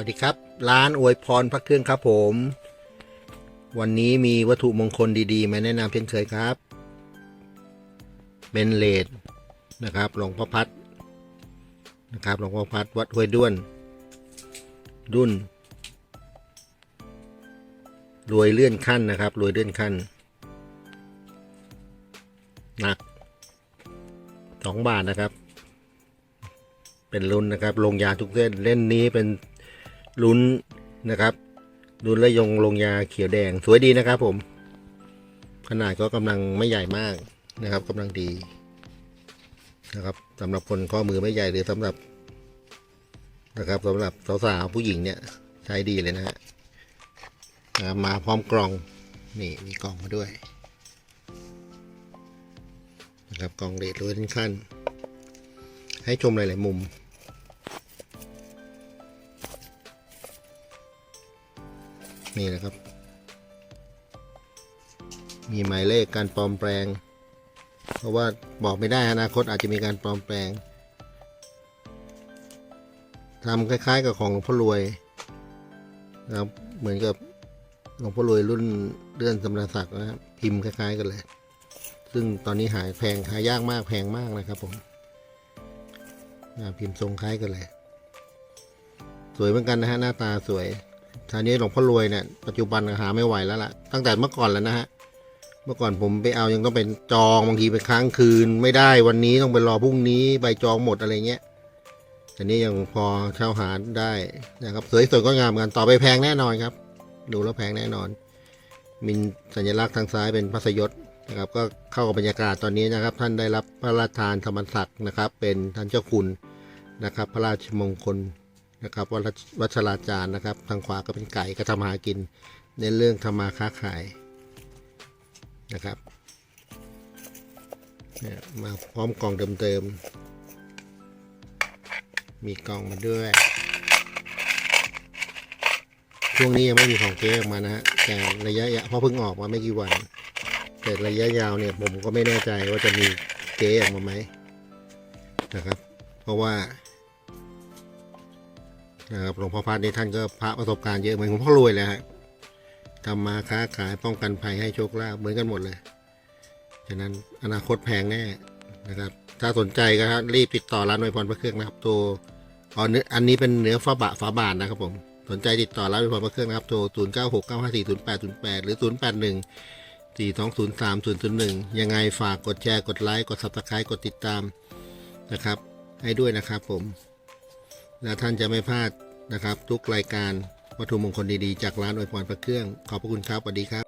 วัสดีครับ ร้านอวยพรพระเครื่องครับผม วันนี้มีวัตถุมงคลดีๆ มาแนะนำเช่นเคยครับ เป็นเลดนะครับหลวงพ่อพัดนะครับหลวงพ่อพัดวัดห้วยด้วนรุ่นรวยเลื่อนขั้นนะครับรวยเลื่อนขั้น หนักสองบาทนะครับ เป็นรุ่นนะครับลงยาทุกเส้นเล่นนี้เป็น ลุ้นนะครับลุ้นและยงลงยาเขียวแดงสวยดีนะครับผม ขนาดก็กำลังไม่ใหญ่มากนะครับกำลังดีนะครับสำหรับคนข้อมือไม่ใหญ่หรือสำหรับนะครับสำหรับสาวๆผู้หญิงเนี่ยใช้ดีเลยนะฮะนะครับมาพร้อมกล่องนี่มีกล่องมาด้วยนะครับกล่องเลดรวยขั้น ให้ชมหลาย ๆ มุม นี่นะครับ มีหมายเลขการปลอมแปลง เพราะว่าบอกไม่ได้อนาคตอาจจะมีการปลอมแปลงทำคล้ายๆ กับของหลวงพ่อรวยนะครับเหมือนกับหลวงพ่อรวยรุ่นเลื่อนสำรศักดิ์นะครับพิมพ์คล้าย ๆ กันเลย ซึ่งตอนนี้หายแพงหายากมากแพงมากนะครับผมพิมพ์ทรงคล้ายกันเลย สวยเหมือนกันนะฮะหน้าตาสวย ทางนี้หลวงพ่อรวยเนี่ยปัจจุบันหาไม่ไหวแล้วล่ะตั้งแต่เมื่อก่อนแล้วนะฮะเมื่อก่อนผมไปเอายังต้องเป็นจองบางทีไปค้างคืน ไม่ได้วันนี้ต้องไปรอพรุ่งนี้ใบจองหมดอะไรเงี้ยแต่นี้ยังพอเช่าหาได้นะครับสวยสวยก็งามกันต่อไปแพงแน่นอนครับ ดูแล้วแพงแน่นอนมีสัญลักษณ์ทางซ้ายเป็นพัสยศนะครับก็เข้ากับบรรยากาศตอนนี้นะครับ ท่านได้รับพระราชทานธรรมศักดิ์นะครับ เป็นท่านเจ้าคุณนะครับ พระราชมงคล นะครับวัชราจารย์นะครับ ทางขวาก็เป็นไก่ก็ทำหากินในเรื่องทำมาค้าขายนะครับ มาพร้อมกล่องเดิมๆ มีกล่องมาด้วย ช่วงนี้ยังไม่มีของเก๊ออกมานะฮะ แต่ระยะเพราะเพิ่งออกมาไม่กี่วัน แต่ระยะยาวเนี่ยผมก็ไม่แน่ใจว่าจะมีเก๊ออกมาไหมนะครับ เพราะว่า นะครับหลวงพ่อพัดนี่ท่านก็พระประสบการณ์เยอะเหมือนหลวงพ่อรวยเลยฮะทำมาค้าขายป้องกันภัยให้โชคลาภเหมือนกันหมดเลยฉะนั้นอนาคตแพงแน่นะครับ ถ้าสนใจก็รีบติดต่อร้านไวยพรพระเครื่องนะครับ ตัวอ๋อเนื้ออันนี้เป็นเนื้อฟ้าบะฝาบานนะครับผมสนใจติดต่อร้านไวยพรพระเครื่องนะครับโทร0 9 6 9 5 4 0 8 0 8 หรือ 0 8 1 4 2 0 3 0 0 1 ยังไงฝากกดแชร์กดไลค์กด subscribe กดติดตามนะครับ ให้ด้วยนะครับผม และท่านจะไม่พลาดนะครับ ทุกรายการวัตถุมงคลดีๆ จากร้านอวยพรพระเครื่อง ขอบพระคุณครับสวัสดีครับ